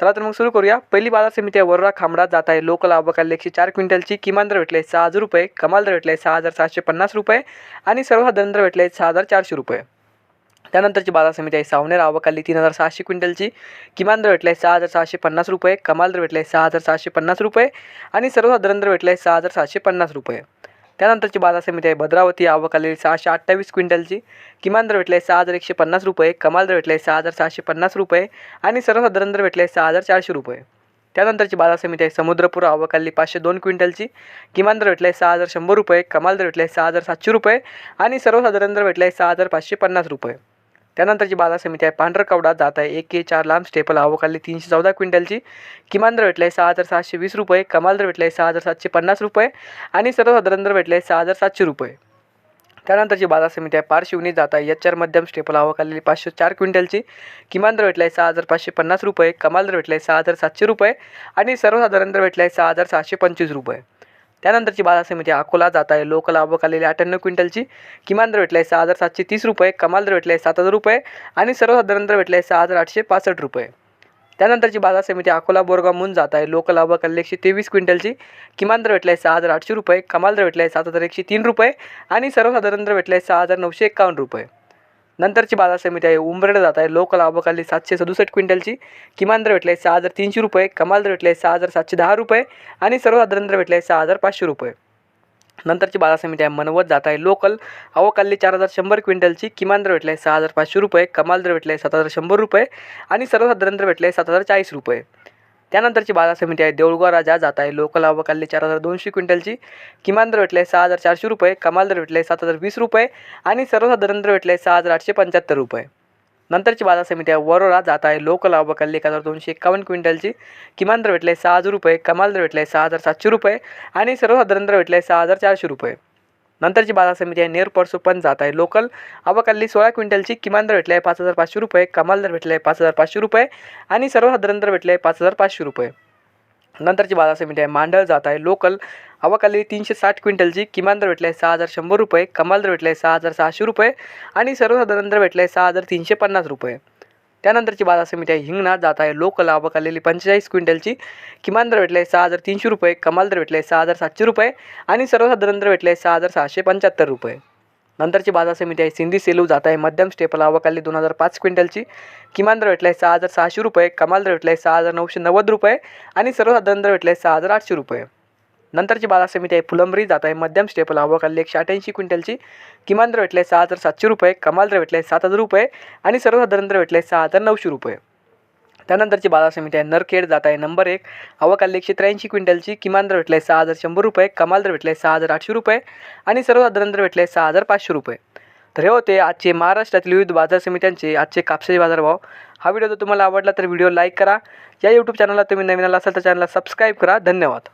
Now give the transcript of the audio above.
चला तर मग सुरू करूया. पहिली बाजार समिती आहे. वरोरा खांबडा जात आहे. लोकल आवकाल एकशे चार क्विंटलची किमान दर भेटले सहा हजार रुपये. कमाल दर भेटले सहा हजार सहाशे पन्नास रुपये. आणि सर्वसाधारण दर भेटले सहा हजार चारशे रुपये. त्यानंतरची बाजार समिती आहे. सावनेर आवकाली तीन हजार सहाशे क्विंटलची किमान दर भेटले सहा हजार सहाशे पन्नास रुपये. कमाल दर भेटले सहा हजार सहाशे पन्नास रुपये. आणि सर्वसाधारण दर भेटले सहा हजार सहाशे पन्नास रुपये. त्यानंतरची बाजार समिती आहे भद्रावती. आवक आलेली सहाशे अठ्ठावीस क्विंटलची. किमान दर आहे सहा हजार एकशे पन्नास रुपये. कमाल दर आहे सहा हजार सहाशे पन्नास रुपये. आणि सर्वसाधारण दर भेटले सहा हजार चारशे रुपये. त्यानंतरची बाजार समिती आहे समुद्रपूर. आवक आलेली पाचशे दोन क्विंटलची. किमान दर आहे सहा हजार शंभर रुपये. कमाल दर भेटले सहा हजार सातशे रुपये. आणि सर्वसाधारण दर आहे सहा हजार पाचशे पन्नास रुपये. त्यानंतरची बाजार समिती आहे. पांढरकवडा जात आहे. एक के चार लांब स्टेपल आवकाली तीनशे चौदा क्विंटलची. किमान दर भेटले सहा हजार सहाशे वीस रुपये. कमाल दर भेटले सहा हजार सातशे पन्नास रुपये. आणि सर्वसाधारण दर भेटले सहा हजार सातशे रुपये. त्यानंतरची बाजार समिती आहे. पारशिवनी जात आहे. एच आर मध्यम स्टेपल आवक पाचशे चार क्विंटलची. किमान दर भेटले सहा हजार पाचशे पन्नास रुपये. कमाल दर भेटले सहा हजार सातशे रुपये. आणि सर्वसाधारण दर भेटले सहा हजार सहाशे पंचवीस रुपये. त्यानंतरची बाजार समिती अकोला जात आहे. लोकल आवक आलेली अठ्ठ्याण्णव क्विंटलची. किमान दर भेटले सहा हजार सातशे तीस रुपये. कमाल दर भेटले सात हजार रुपये. आणि सर्वसाधारण दर आहे सहा हजार आठशे पासष्ट रुपये. त्यानंतरची बाजार समिती अकोला बोरगाव म्हणून जात आहे. लोकल आवक आलेली एकशे तेवीस क्विंटलची. किमान दर भेटले सहा हजार आठशे रुपये. कमाल दर आहे सात हजार एकशे तीन रुपये. आणि सर्वसाधारण दर भेटले सहा हजार नऊशे एकावन्न रुपये. नंतरची बाजार समिती आहे उंबरडे जात आहे. लोकल आवक सातशे सदुसष्ट क्विंटलची. किमान दर भेटले सहा हजार तीनशे रुपये कमाल दर भेटले सहा हजार सातशे दहा रुपये आणि सर्वसाधारण दर भेटले सहा हजार पाचशे रुपये. नंतरची बाजार समिती आहे मनवत जात आहे. लोकल आवकाली चार हजार शंभर क्विंटलची. किमान दर भेटले सहा हजार पाचशे रुपये कमाल दर भेटले सात हजार शंभर रुपये आणि सर्वसाधारण दर भेटले सात हजार चाळीस रुपये. त्यानंतरची बाजार समिती आहे. देऊळगाव राजा जात आहे. लोकल आवकाली चार हजार दोनशे क्विंटलची. किमान दर भेटले सहा हजार चारशे रुपये. कमाल दर भेटले सात हजार वीस रुपये. आणि सर्वसाधारण दर भेटले सहा हजार आठशे पंच्याहत्तर रुपये. नंतरची बाजार समिती आहे. वरोरा जात आहे. लोकल आवकाली एक हजार दोनशे एकावन्न क्विंटलची. किमान दर भेटले सहा हजार रुपये. कमाल दर भेटले सहा हजार सातशे रुपये. आणि सर्वसाधारण दर भेटले सहा हजार चारशे रुपये. नंतरची बाजार समिती आहे नेर परसू पण जात आहे. लोकल आवकाली सोळा क्विंटलची किमान दर भेटला आहे पाच हजार पाचशे रुपये कमाल दर भेटला आहे पाच हजार पाचशे रुपये आणि सर्वसाधारण दर भेटला आहे पाच हजार पाचशे रुपये. नंतरची बाजार समिती आहे मांडळ जात आहे. लोकल आवकाली तीनशे साठ क्विंटलची किमान दर भेटला आहे सहा हजार शंभर रुपये कमाल दर भेटला आहे सहा हजार सहाशे रुपये आणि सर्वसाधारण दर भेटला आहे सहा हजार तीनशे पन्नास रुपये. त्यानंतरची बाजार समिती आहे. हिंगणा जात आहे. लोक लाभक आलेली पंचेचाळीस क्विंटलची किमान दर भेटले सहा हजार तीनशे रुपये कमाल दर भेटले सहा हजार सातशे रुपये आणि सर्वसाधारण दर भेटले सहा हजार सहाशे पंच्याहत्तर रुपये. नंतरची बाजार समिती आहे. सिंधी सेलू जात आहे. मध्यम स्टेपल आवकाली दोन हजार पाच क्विंटलची किमान दर भेटले सहा हजार सहाशे रुपये कमाल दर भेटले सहा हजार नऊशे नव्वद रुपये आणि सर्वसाधारण दर भेटले सहा हजार आठशे रुपये. नंतरची बाजार समिती आहे फुलंबरी जात आहे मध्यम स्टेपल आवक एकशे अठ्ठ्याऐंशी क्विंटलची. किमान दर भेटले सहा हजार सातशे रुपये कमाल दर भेटले सात हजार रुपये आणि सर्वसाधारण दर भेटले सहा हजार नऊशे रुपये. त्यानंतरची बाजार समिती आहे नरखेड जात आहे नंबर एक. आवक एकशे त्र्याऐंशी क्विंटलची किमान दर भेटले सहा हजार शंभर रुपये कमाल दर भेटले सहा हजार आठशे रुपये आणि सर्वसाधारण दर भेटले सहा हजार पाचशे रुपये. तर हे होते आजचे महाराष्ट्रातील विविध बाजार समित्यांचे आजचे कापसाचे बाजारभाव. हा व्हिडिओ जर तुम्हाला आवडला तर व्हिडिओ लाईक करा. या यूट्यूब चॅनलला तुम्ही नवीन आला असाल तर चॅनलला सबस्क्राईब करा. धन्यवाद.